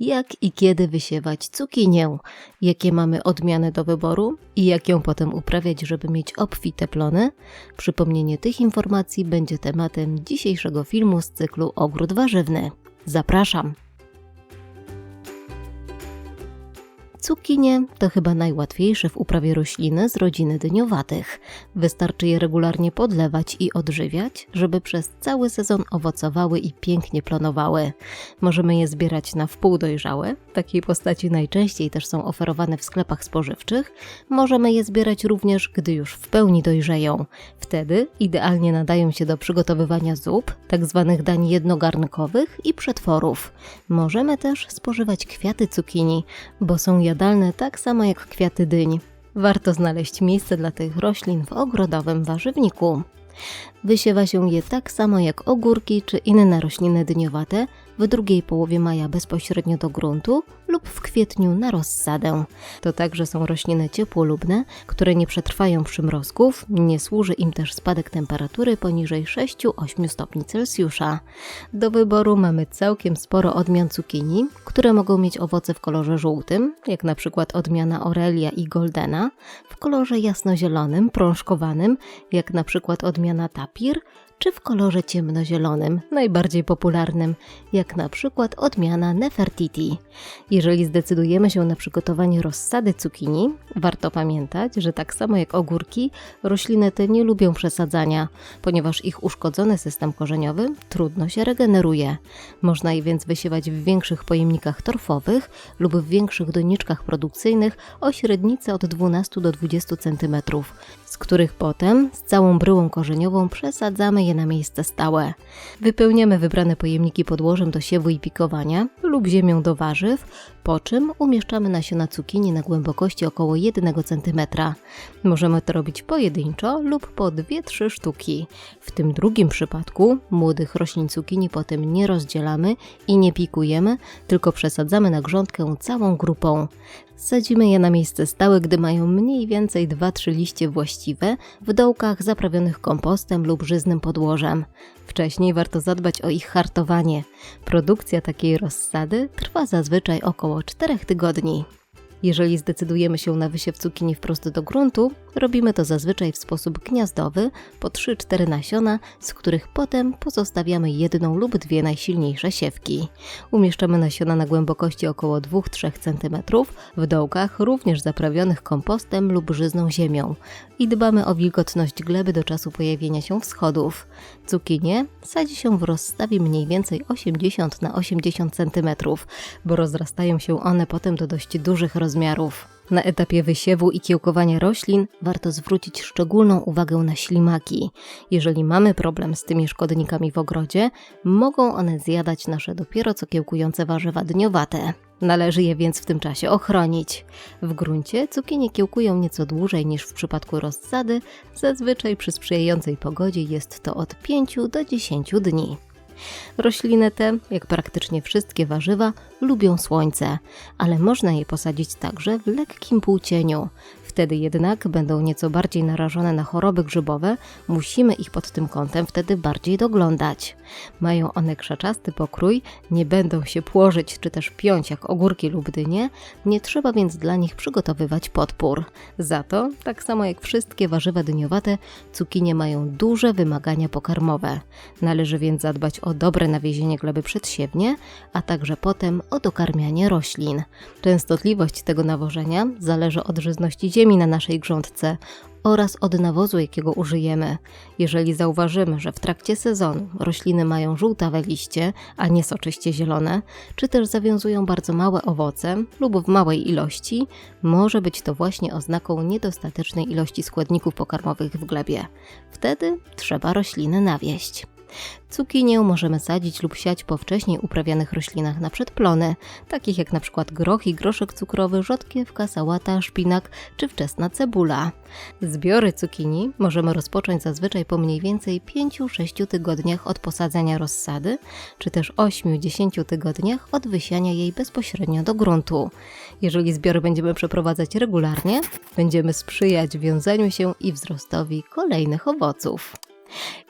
jak i kiedy wysiewać cukinię, jakie mamy odmiany do wyboru i jak ją potem uprawiać, żeby mieć obfite plony. Przypomnienie tych informacji będzie tematem dzisiejszego filmu z cyklu Ogród Warzywny. Zapraszam! Cukinie to chyba najłatwiejsze w uprawie rośliny z rodziny dyniowatych. Wystarczy je regularnie podlewać i odżywiać, żeby przez cały sezon owocowały i pięknie plonowały. Możemy je zbierać na wpół dojrzałe, w takiej postaci najczęściej też są oferowane w sklepach spożywczych. Możemy je zbierać również, gdy już w pełni dojrzeją. Wtedy idealnie nadają się do przygotowywania zup, tak zwanych dań jednogarnkowych i przetworów. Możemy też spożywać kwiaty cukinii, bo są jadalne tak samo jak kwiaty dyń. Warto znaleźć miejsce dla tych roślin w ogrodowym warzywniku. Wysiewa się je tak samo jak ogórki czy inne rośliny dyniowate w drugiej połowie maja bezpośrednio do gruntu lub w kwietniu na rozsadę. To także są rośliny ciepłolubne, które nie przetrwają przymrozków, nie służy im też spadek temperatury poniżej 6-8 stopni Celsjusza. Do wyboru mamy całkiem sporo odmian cukinii, które mogą mieć owoce w kolorze żółtym, jak na przykład odmiana Aurelia i Goldena, w kolorze jasnozielonym, prążkowanym, jak na przykład odmiana Tapir, czy w kolorze ciemnozielonym, najbardziej popularnym, jak na przykład odmiana Nefertiti. Jeżeli zdecydujemy się na przygotowanie rozsady cukinii, warto pamiętać, że tak samo jak ogórki, rośliny te nie lubią przesadzania, ponieważ ich uszkodzony system korzeniowy trudno się regeneruje. Można je więc wysiewać w większych pojemnikach torfowych lub w większych doniczkach produkcyjnych o średnicy od 12 do 20 cm, z których potem z całą bryłą korzeniową przesadzamy je na miejsce stałe. Wypełniamy wybrane pojemniki podłożem do siewu i pikowania lub ziemią do warzyw, po czym umieszczamy nasiona cukinii na głębokości około 1 cm. Możemy to robić pojedynczo lub po 2-3 sztuki. W tym drugim przypadku młodych roślin cukinii potem nie rozdzielamy i nie pikujemy, tylko przesadzamy na grządkę całą grupą. Sadzimy je na miejsce stałe, gdy mają mniej więcej 2-3 liście właściwe w dołkach zaprawionych kompostem lub żyznym podłożem. Wcześniej warto zadbać o ich hartowanie. Produkcja takiej rozsady trwa zazwyczaj około 4 tygodni. Jeżeli zdecydujemy się na wysiew cukinii wprost do gruntu, robimy to zazwyczaj w sposób gniazdowy, po 3-4 nasiona, z których potem pozostawiamy jedną lub dwie najsilniejsze siewki. Umieszczamy nasiona na głębokości około 2-3 cm, w dołkach również zaprawionych kompostem lub żyzną ziemią i dbamy o wilgotność gleby do czasu pojawienia się wschodów. Cukinie sadzi się w rozstawie mniej więcej 80 na 80 cm, bo rozrastają się one potem do dość dużych rozmiarów. Na etapie wysiewu i kiełkowania roślin warto zwrócić szczególną uwagę na ślimaki. Jeżeli mamy problem z tymi szkodnikami w ogrodzie, mogą one zjadać nasze dopiero co kiełkujące warzywa dniowate. Należy je więc w tym czasie ochronić. W gruncie cukinie kiełkują nieco dłużej niż w przypadku rozsady, zazwyczaj przy sprzyjającej pogodzie jest to od 5 do 10 dni. Rośliny te, jak praktycznie wszystkie warzywa, lubią słońce, ale można je posadzić także w lekkim półcieniu. Wtedy jednak będą nieco bardziej narażone na choroby grzybowe, musimy ich pod tym kątem wtedy bardziej doglądać. Mają one krzaczasty pokrój, nie będą się płożyć czy też piąć jak ogórki lub dynie, nie trzeba więc dla nich przygotowywać podpór. Za to, tak samo jak wszystkie warzywa dyniowate, cukinie mają duże wymagania pokarmowe. Należy więc zadbać o dobre nawiezienie gleby przedsiewnie, a także potem o dokarmianie roślin. Częstotliwość tego nawożenia zależy od żyzności ziemi na naszej grządce oraz od nawozu, jakiego użyjemy. Jeżeli zauważymy, że w trakcie sezonu rośliny mają żółtawe liście, a nie soczyście zielone, czy też zawiązują bardzo małe owoce lub w małej ilości, może być to właśnie oznaką niedostatecznej ilości składników pokarmowych w glebie. Wtedy trzeba rośliny nawieść. Cukinię możemy sadzić lub siać po wcześniej uprawianych roślinach na przedplony, takich jak np. groch i groszek cukrowy, rzodkiewka, sałata, szpinak czy wczesna cebula. Zbiory cukinii możemy rozpocząć zazwyczaj po mniej więcej 5-6 tygodniach od posadzenia rozsady, czy też 8-10 tygodniach od wysiania jej bezpośrednio do gruntu. Jeżeli zbiory będziemy przeprowadzać regularnie, będziemy sprzyjać wiązaniu się i wzrostowi kolejnych owoców.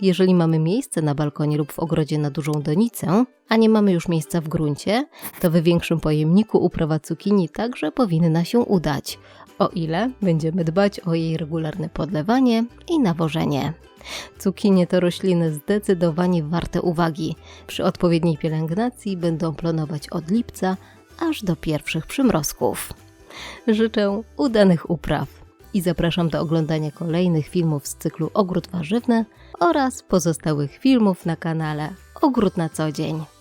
Jeżeli mamy miejsce na balkonie lub w ogrodzie na dużą donicę, a nie mamy już miejsca w gruncie, to w większym pojemniku uprawa cukinii także powinna się udać, o ile będziemy dbać o jej regularne podlewanie i nawożenie. Cukinie to rośliny zdecydowanie warte uwagi. Przy odpowiedniej pielęgnacji będą plonować od lipca aż do pierwszych przymrozków. Życzę udanych upraw i zapraszam do oglądania kolejnych filmów z cyklu Ogród Warzywny oraz pozostałych filmów na kanale Ogród na co dzień.